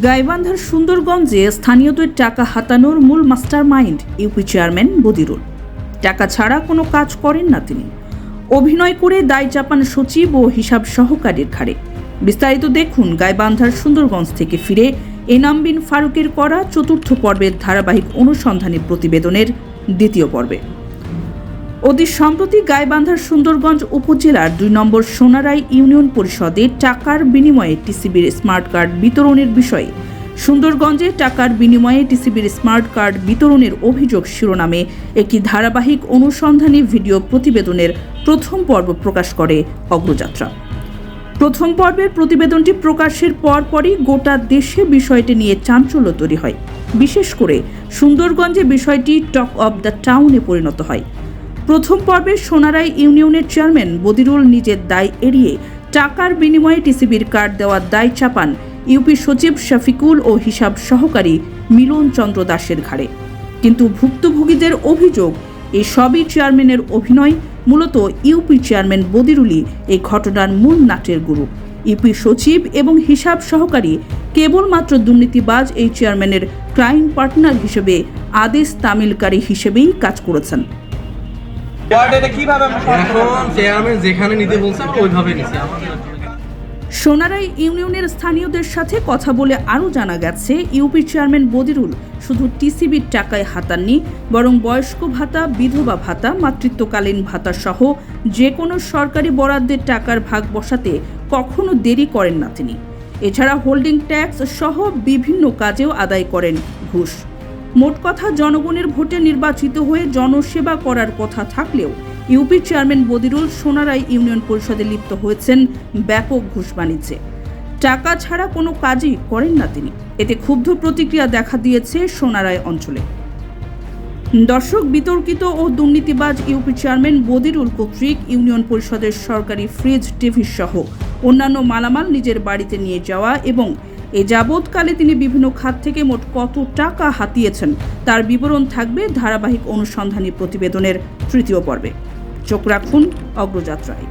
গাইবান্ধার সুন্দরগঞ্জে স্থানীয়দের টাকা হাতানোর মূল mastermind UP chairman Badirul. টাকা ছাড়া কোনো কাজ করেন না তিনি। অভিনয় করে দায় চাপান সচিব ও হিসাব সহকারীর ঘাড়ে। বিস্তারিত দেখুন গাইবান্ধার সুন্দরগঞ্জ থেকে ফিরে এনাম বিন ফারুকের করা চতুর্থ পর্বের ধারাবাহিক অনুসন্ধানী প্রতিবেদনের দ্বিতীয় পর্বে। অতি সম্প্রতি গাইবান্ধার সুন্দরগঞ্জ উপজেলার দুই নম্বর সোনারাই ইউনিয়ন পরিষদে টাকার বিনিময়ে টিসিবির স্মার্ট কার্ড বিতরণের বিষয়ে, সুন্দরগঞ্জে টাকার বিনিময়ে টিসিবির স্মার্ট কার্ড বিতরণের অভিযোগ শিরোনামে একটি ধারাবাহিক অনুসন্ধানী ভিডিও প্রতিবেদনের প্রথম পর্ব প্রকাশ করে অগ্রযাত্রা। প্রথম পর্বের প্রতিবেদনটি প্রকাশের পরপরই গোটা দেশে বিষয়টি নিয়ে চাঞ্চল্য তৈরি হয়। বিশেষ করে সুন্দরগঞ্জে বিষয়টি টক অব দ্য টাউনে পরিণত হয়। প্রথম পর্বে সোনারাই ইউনিয়নের চেয়ারম্যান বদিরুল নিজের দায় এড়িয়ে টাকার বিনিময়ে টিসিবির কার্ড দেওয়ার দায় চাপান ইউপি সচিব শফিকুল ও হিসাব সহকারী মিলন চন্দ্র দাসের ঘাড়ে। কিন্তু ভুক্তভোগীদের অভিযোগ এই সবই চেয়ারম্যানের অভিনয়, মূলত ইউপি চেয়ারম্যান বদিরুলি এই ঘটনার মূল নাটের গুরু। ইউপি সচিব এবং হিসাব সহকারী কেবলমাত্র দুর্নীতিবাজ এই চেয়ারম্যানের ক্রাইম পার্টনার হিসেবে আদেশ তামিলকারী হিসেবেই কাজ করেছেন। এখন চেয়ারম্যান যেখানে নিতে বলছে আমরা ওইভাবে নিছি সোনারাই ইউনিয়নের স্থানীয়দের সাথে কথা বলে আরও জানা গেছে ইউপি চেয়ারম্যান বদিরুল শুধু টিসিবির টাকায় হাতাননি বরং বয়স্ক ভাতা বিধবা ভাতা মাতৃত্বকালীন ভাতা সহ যে কোনো সরকারি বরাদ্দের টাকার ভাগ বসাতে কখনো দেরি করেন না তিনি। এছাড়া হোল্ডিং ট্যাক্স সহ বিভিন্ন কাজেও আদায় করেন ঘুষ। মোট কথা জনগণের ভোটে নির্বাচিত হয়ে জনসেবা করার কথা থাকলেও UP chairman Badirul Sonarai union পরিষদে লিপ্ত হয়েছেন ব্যাপক ঘুষ বাণিজ্যে। টাকা ছাড়া কোনো কাজই করেন না তিনি। এতে ক্ষুব্ধ প্রতিক্রিয়া দেখা দিয়েছে সোনারায় অঞ্চলে। দর্শক, বিতর্কিত ও দুর্নীতিবাজ ইউপি চেয়ারম্যান বদিরুল কর্তৃক ইউনিয়ন পরিষদের সরকারি ফ্রিজ টিভি সহ অন্যান্য মালামাল নিজের বাড়িতে নিয়ে যাওয়া এবং এ যাবৎকালে তিনি বিভিন্ন খাত থেকে মোট কত টাকা হাতিয়েছেন তার বিবরণ থাকবে ধারাবাহিক অনুসন্ধানী প্রতিবেদনের তৃতীয় পর্বে। চোখ রাখুন অগ্রযাত্রায়।